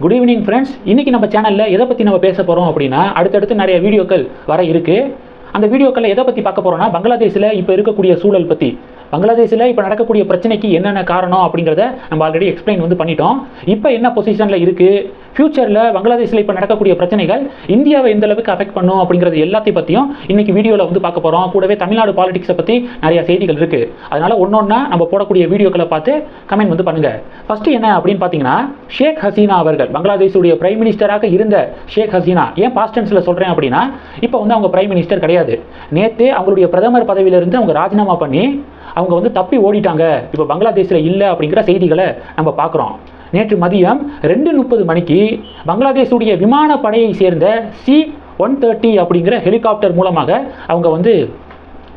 Good evening friends இன்னைக்கு நம்ம சேனலில் எதை பற்றி நம்ம பேச போகிறோம் அப்படின்னா அடுத்தடுத்து நிறைய வீடியோக்கள் வர இருக்குது அந்த வீடியோக்களில் எதை பற்றி பார்க்க போகிறோம்னா பங்களாதேஷில் இப்போ இருக்கக்கூடிய சூழல் பற்றி பங்களாதேஷில் இப்போ நடக்கக்கூடிய பிரச்சனைக்கு என்னென்ன காரணம் அப்படிங்கிறத நம்ம ஆல்ரெடி எக்ஸ்பிளைன் வந்து பண்ணிட்டோம். இப்போ என்ன பொசிஷனில் இருக்குது ஃப்யூச்சரில் பங்களாதேஷில் இப்போ நடக்கக்கூடிய பிரச்சனைகள் இந்தியாவை எந்த அளவுக்கு அஃபெக்ட் பண்ணும் அப்படிங்கிறது எல்லாத்தையும் பற்றியும் இன்னைக்கு வீடியோவில் வந்து பார்க்க போகிறோம் கூடவே தமிழ்நாடு பாலிடிக்ஸை பற்றி நிறைய செய்திகள் இருக்குது அதனால் ஒன்றொன்னா நம்ம போடக்கூடிய வீடியோக்களை பார்த்து கமெண்ட் வந்து பண்ணுங்கள் ஃபஸ்ட்டு என்ன அப்படின்னு பார்த்தீங்கன்னா ஷேக் ஹசீனா அவர்கள் பங்களாதேஷுடைய பிரைம் மினிஸ்டராக இருந்த ஷேக் ஹசீனா ஏன் பாஸ்டன்ஸில் சொல்கிறேன் அப்படின்னா இப்போ வந்து அவங்க பிரைம் மினிஸ்டர் கிடையாது. நேற்று அவங்களுடைய பிரதமர் பதவியிலிருந்து அவங்க ராஜினாமா பண்ணி அவங்க வந்து தப்பி ஓடிட்டாங்க. இப்போ பங்களாதேஷில் இல்லை அப்படிங்கிற செய்திகளை நம்ம பார்க்குறோம். நேற்று மதியம் ரெண்டு முப்பது மணிக்கு பங்களாதேஷுடைய விமானப்படையை சேர்ந்த சி ஒன் தேர்ட்டி அப்படிங்கிற ஹெலிகாப்டர் மூலமாக அவங்க வந்து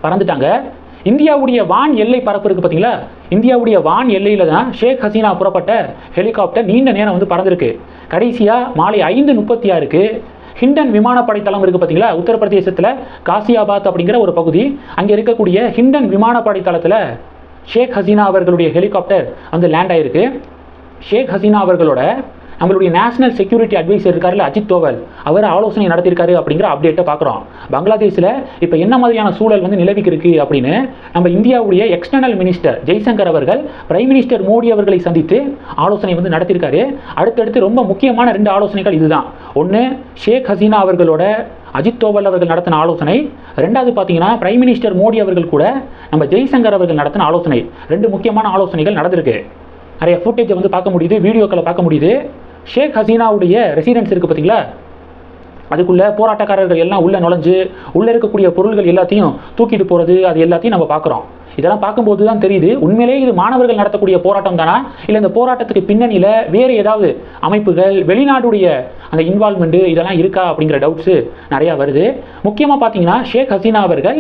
பறந்துட்டாங்க. இந்தியாவுடைய வான் எல்லை பரப்பு இருக்குது பார்த்தீங்களா? இந்தியாவுடைய வான் எல்லையில் தான் ஷேக் ஹசீனா புறப்பட்ட ஹெலிகாப்டர் நீண்ட நேரம் வந்து பறந்துருக்கு. கடைசியாக மாலை ஐந்து முப்பத்தி ஆறுக்கு ஹிண்டன் விமானப்படை தளம் இருக்குது பார்த்தீங்களா? உத்தரப்பிரதேசத்தில் காசியாபாத் அப்படிங்கிற ஒரு பகுதி. அங்கே இருக்கக்கூடிய ஹிண்டன் விமானப்படை தளத்தில் ஷேக் ஹசீனா அவர்களுடைய ஹெலிகாப்டர் வந்து லேண்ட் ஆயிருக்கு. ஷேக் ஹசீனா அவர்களோட நம்மளுடைய நேஷனல் செக்யூரிட்டி அட்வைசர் இருக்காருல்ல அஜித் தோவல். அவர் ஆலோசனை நடத்தியிருக்காரு அப்படிங்கிற அப்டேட்டை பார்க்குறோம். பங்களாதேஷில் இப்போ என்ன மாதிரியான சூழல் வந்து நிலவிக்கு இருக்குது அப்படின்னு நம்ம இந்தியாவுடைய எக்ஸ்டர்னல் மினிஸ்டர் ஜெய்சங்கர் அவர்கள் பிரைம் மினிஸ்டர் மோடி அவர்களை சந்தித்து ஆலோசனை வந்து நடத்தியிருக்காரு. அடுத்தடுத்து ரொம்ப முக்கியமான ரெண்டு ஆலோசனைகள் இதுதான். ஒன்று ஷேக் ஹசீனா அவர்களோட அஜித் தோவல் அவர்கள் நடத்தின ஆலோசனை. ரெண்டாவது பார்த்தீங்கன்னா பிரைம் மினிஸ்டர் மோடி அவர்கள் கூட நம்ம ஜெய்சங்கர் அவர்கள் நடத்தின ஆலோசனை. ரெண்டு முக்கியமான ஆலோசனைகள் நடந்திருக்கு. நிறைய ஃபுட்டேஜை வந்து பார்க்க முடியுது வீடியோக்களை பார்க்க முடியுது. ஷேக் ஹசீனாவுடைய ரெசிடென்ஸ் இருக்குது பார்த்தீங்களா அதுக்குள்ளே போராட்டக்காரர்கள் எல்லாம் உள்ளே நுழைஞ்சு உள்ளே இருக்கக்கூடிய பொருள்கள் எல்லாத்தையும் தூக்கிட்டு போகிறது அது எல்லாத்தையும் நம்ம பார்க்குறோம். இதெல்லாம் பார்க்கும்போது தான் தெரியுது உண்மையிலேயே இது மாணவர்கள் நடத்தக்கூடிய போராட்டம் தானா? இல்லை இந்த போராட்டத்துக்கு பின்னணியில் வேறு ஏதாவது அமைப்புகள் வெளிநாடுடைய அந்த இன்வால்மெண்ட்டு இதெல்லாம் இருக்கா அப்படிங்கிற டவுட்ஸு நிறையா வருது. முக்கியமாக பார்த்தீங்கன்னா ஷேக் ஹசீனா அவர்கள்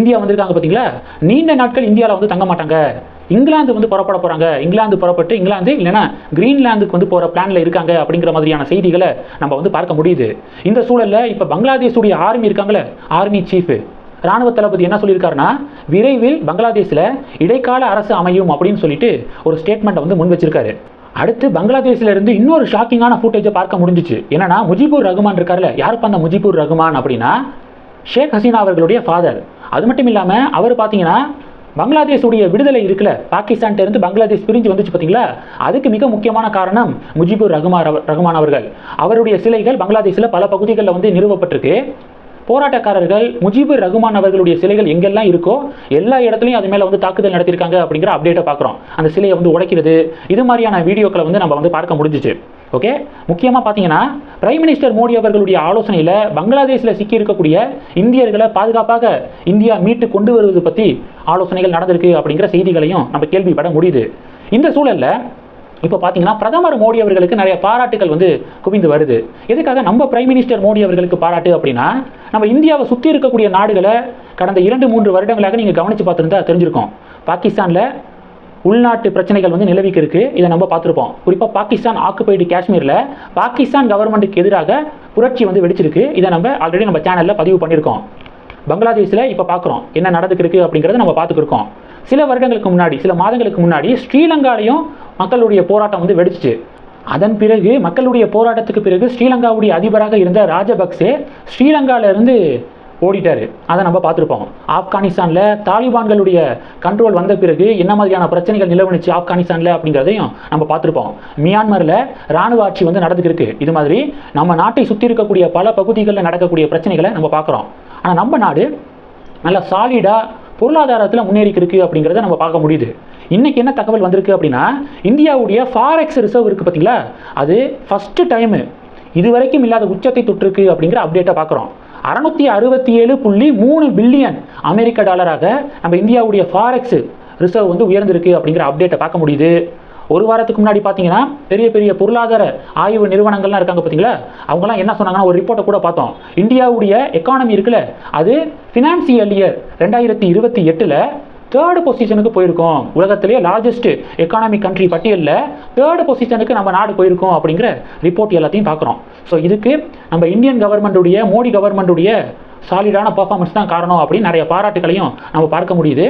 இந்தியா வந்திருக்காங்க பார்த்தீங்களா நீண்ட நாட்கள் இந்தியாவில் வந்து தங்க மாட்டாங்க. இங்கிலாந்து வந்து புறப்பட போகிறாங்க இங்கிலாந்து புறப்பட்டு இங்கிலாந்து இல்லைன்னா கிரீன்லாந்துக்கு வந்து போகிற பிளானில் இருக்காங்க அப்படிங்கிற மாதிரியான செய்திகளை நம்ம வந்து பார்க்க முடியுது. இந்த சூழலில் இப்போ பங்களாதேஷுடைய ஆர்மி இருக்காங்களே ஆர்மி சீஃபு ராணுவ தளபதி என்ன சொல்லியிருக்காருன்னா விரைவில் பங்களாதேஷில் இடைக்கால அரசு அமையும் அப்படின்னு சொல்லிட்டு ஒரு ஸ்டேட்மெண்ட்டை வந்து முன் வச்சிருக்காரு. அடுத்து பங்களாதேஷில் இருந்து இன்னொரு ஷாக்கிங்கான ஃபுட்டேஜை பார்க்க முடிஞ்சிச்சு. என்னன்னா முஜிபுர் ரகுமான் இருக்கார்ல யாருப்பா அந்த முஜிபுர் ரகுமான் அப்படின்னா ஷேக் ஹசீனா அவர்களுடைய ஃபாதர் அது மட்டும் இல்லாமல் அவர் பார்த்தீங்கன்னா பங்களாதேஷுடைய விடுதலை இருக்குல்ல? பாகிஸ்தான்ட்ட இருந்து பங்களாதேஷ் பிரிஞ்சு வந்துச்சு பார்த்தீங்களா அதுக்கு மிக முக்கியமான காரணம் முஜிபுர் ரகுமான் ரகுமான் அவர்கள். அவருடைய சிலைகள் பங்களாதேஷில் பல பகுதிகளில் வந்து நிறுவப்பட்டிருக்கு. போராட்டக்காரர்கள் முஜிபுர் ரகுமான் அவர்களுடைய சிலைகள் எங்கெல்லாம் இருக்கோ எல்லா இடத்துலையும் அது மேலே வந்து தாக்குதல் நடத்தியிருக்காங்க அப்படிங்கிற அப்டேட்டை பார்க்குறோம் அந்த சிலையை வந்து உடைக்கிறது இது மாதிரியான வீடியோக்களை வந்து நம்ம வந்து பார்க்க முடிஞ்சிச்சு. ஓகே முக்கியமாக பார்த்தீங்கன்னா பிரைம் மினிஸ்டர் மோடி அவர்களுடைய ஆலோசனையில் பங்களாதேஷில் சிக்கி இருக்கக்கூடிய இந்தியர்களை பாதுகாப்பாக இந்தியா மீட்டு கொண்டு வருவது பற்றி ஆலோசனைகள் நடந்திருக்கு அப்படிங்கிற செய்திகளையும் நம்ம கேள்விப்பட முடியுது. இந்த சூழல்ல இப்போ பார்த்தீங்கன்னா பிரதமர் மோடி அவர்களுக்கு நிறைய பாராட்டுகள் வந்து குவிந்து வருது. எதுக்காக நம்ம பிரைம் மினிஸ்டர் மோடி அவர்களுக்கு பாராட்டு அப்படின்னா நம்ம இந்தியாவை சுற்றி இருக்கக்கூடிய நாடுகளை கடந்த இரண்டு மூன்று வருடங்களாக நீங்கள் கவனித்து பார்த்துருந்தா தெரிஞ்சிருக்கும். பாகிஸ்தானில் உள்நாட்டு பிரச்சனைகள் வந்து நிலவிக்கு இருக்கு. இதை நம்ம பார்த்துருப்போம். குறிப்பாக பாகிஸ்தான் ஆக்குபைடு காஷ்மீரில் பாகிஸ்தான் கவர்மெண்ட்டுக்கு எதிராக புரட்சி வந்து வெடிச்சிருக்கு. இதை நம்ம ஆல்ரெடி நம்ம சேனலில் பதிவு பண்ணியிருக்கோம். பங்களாதேஷில் இப்போ பார்க்குறோம். என்ன நடந்துக்கிருக்கு அப்படிங்கிறத நம்ம பார்த்துக்கிருக்கோம் சில வருடங்களுக்கு முன்னாடி சில மாதங்களுக்கு முன்னாடி ஸ்ரீலங்காலையும் மக்களுடைய போராட்டம் வந்து வெடிச்சிச்சு. அதன் பிறகு மக்களுடைய போராட்டத்துக்கு பிறகு ஸ்ரீலங்காவுடைய அதிபராக இருந்த ராஜபக்சே ஸ்ரீலங்காவிலிருந்து ஓடிட்டாரு. அதை நம்ம பார்த்துருப்போம். ஆப்கானிஸ்தானில் தாலிபான்களுடைய கண்ட்ரோல் வந்த பிறகு என்ன மாதிரியான பிரச்சனைகள் நிலவனுச்சு ஆப்கானிஸ்தானில் அப்படிங்கிறதையும் நம்ம பார்த்துருப்போம். மியான்மரில் ராணுவ ஆட்சி வந்து நடந்துக்கிருக்கு. இது மாதிரி நம்ம நாட்டை சுற்றி இருக்கக்கூடிய பல பகுதிகளில் நடக்கக்கூடிய பிரச்சனைகளை நம்ம பார்க்குறோம். ஆனால் நம்ம நாடு நல்லா சாலிடாக பொருளாதாரத்தில் முன்னேறிக்கிருக்கு அப்படிங்கிறத நம்ம பார்க்க முடியுது. இன்னைக்கு என்ன தகவல் வந்திருக்கு அப்படின்னா இந்தியாவுடைய ஃபாரெக்ஸ் ரிசர்வ் இருக்குது பார்த்தீங்களா அது ஃபஸ்ட்டு டைமு இது வரைக்கும் இல்லாத உச்சத்தை தொற்றுருக்கு அப்படிங்கிற அப்டேட்டை பார்க்குறோம். அறநூற்றி அறுபத்தி ஏழு புள்ளி மூணு பில்லியன் அமெரிக்க டாலராக நம்ம இந்தியாவுடைய ஃபாரெக்ஸ் ரிசர்வ் வந்து உயர்ந்திருக்கு அப்படிங்கிற அப்டேட்டை பார்க்க முடியுது. ஒரு வாரத்துக்கு முன்னாடி பார்த்தீங்கன்னா பெரிய பெரிய பொருளாதார ஆய்வு நிறுவனங்கள்லாம் இருக்காங்க பார்த்தீங்களா? அவங்கலாம் என்ன சொன்னாங்கன்னா ஒரு ரிப்போர்ட்டை கூட பார்த்தோம். இந்தியாவுடைய எக்கானமி இருக்குல்ல அது ஃபினான்சியல் இயர் ரெண்டாயிரத்தி இருபத்தி எட்டில் தேர்டு பொசிஷனுக்கு போயிருக்கோம். உலகத்திலேயே லார்ஜஸ்ட் எக்கானமி கண்ட்ரி பட்டியலில் தேர்டு பொசிஷனுக்கு நம்ம நாடு போயிருக்கோம் அப்படிங்கிற ரிப்போர்ட் எல்லாத்தையும் பார்க்குறோம். ஸோ இதுக்கு நம்ம இந்தியன் கவர்மெண்ட்டுடைய மோடி கவர்மெண்ட்டுடைய சாலிடான பர்ஃபார்மன்ஸ் தான் காரணம் அப்படின்னு நிறைய பாராட்டுகளையும் நம்ம பார்க்க முடியுது.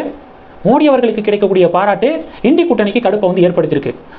மோடி அவர்களுக்கு கிடைக்கக்கூடிய பாராட்டு இந்தி கூட்டணிக்கு கடுப்பை வந்து ஏற்படுத்தியிருக்கு.